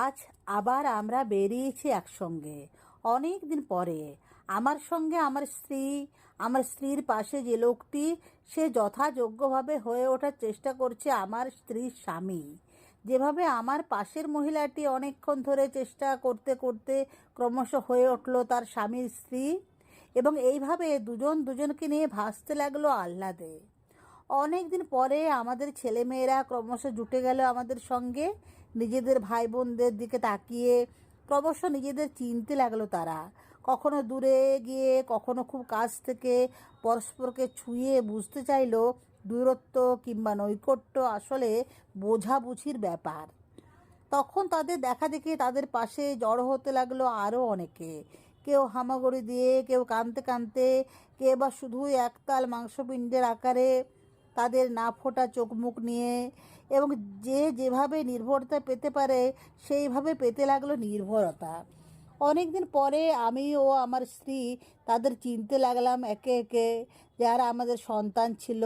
আজ আবার আমরা বেরিয়েছি একসঙ্গে। অনেক দিন পরে আমার সঙ্গে আমার স্ত্রী, আমার স্ত্রীর পাশে যে লোকটি, সে যথাযোগ্যভাবে হয়ে ওঠার চেষ্টা করছে আমার স্ত্রীর স্বামী। যেভাবে আমার পাশের মহিলাটি অনেকক্ষণ ধরে চেষ্টা করতে করতে ক্রমশ হয়ে উঠল তার স্বামীর স্ত্রী এবং এইভাবে দুজন দুজনকে নিয়ে ভাসতে লাগল আহ্লাদে। অনেক দিন পরে আমাদের ছেলেমেয়েরা ক্রমশ জুটে গেল আমাদের সঙ্গে। নিজেদের ভাই বোনদের দিকে তাকিয়ে ক্রমশ নিজেদের চিনতে লাগল তারা। কখনো দূরে গিয়ে, কখনো খুব কাছ থেকে পরস্পরকে ছুঁয়ে বুঝতে চাইলো দূরত্ব কিংবা নৈকট্য আসলে বোঝাবুঝির ব্যাপার। তখন তাদের দেখা দেখি তাদের পাশে জড়ো হতে লাগল আরও অনেকে। কেউ হামাগুড়ি দিয়ে, কেউ কানতে কানতে কে বা শুধুই একতাল মাংসপিণ্ডের আকারে তাদের না ফোটা চোখ মুখ নিয়ে এবং যে যেভাবে নির্ভরতা পেতে পারে, সেইভাবে পেতে লাগল নির্ভরতা। অনেক দিন পরে আমি ও আমার স্ত্রী তাদের চিনতে লাগলাম একে একে, যারা আমাদের সন্তান ছিল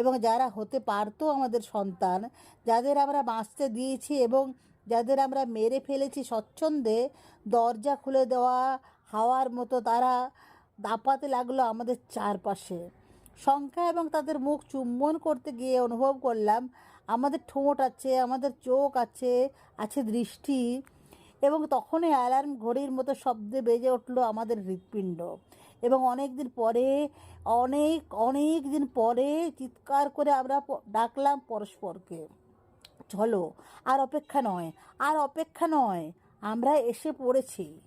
এবং যারা হতে পারতো আমাদের সন্তান, যাদের আমরা বাঁচতে দিয়েছি এবং যাদের আমরা মেরে ফেলেছি স্বচ্ছন্দে, দরজা খুলে দেওয়া, হাওয়ার মতো তারা দাপাতে লাগল আমাদের চারপাশে। সংখ্যা এবং তাদের মুখ চুম্বন করতে গিয়ে অনুভব করলাম, আমাদের ঠোঁট আছে, আমাদের চোখ আছে আছে দৃষ্টি। এবং তখনই অ্যালার্ম ঘড়ির মতো শব্দে বেজে উঠল আমাদের হৃৎপিণ্ড। এবং অনেক দিন পরে, অনেক অনেক দিন পরে চিৎকার করে আমরা ডাকলাম পরস্পরকে। চলো, আর অপেক্ষা নয়, আর অপেক্ষা নয়, আমরা এসে পড়েছি।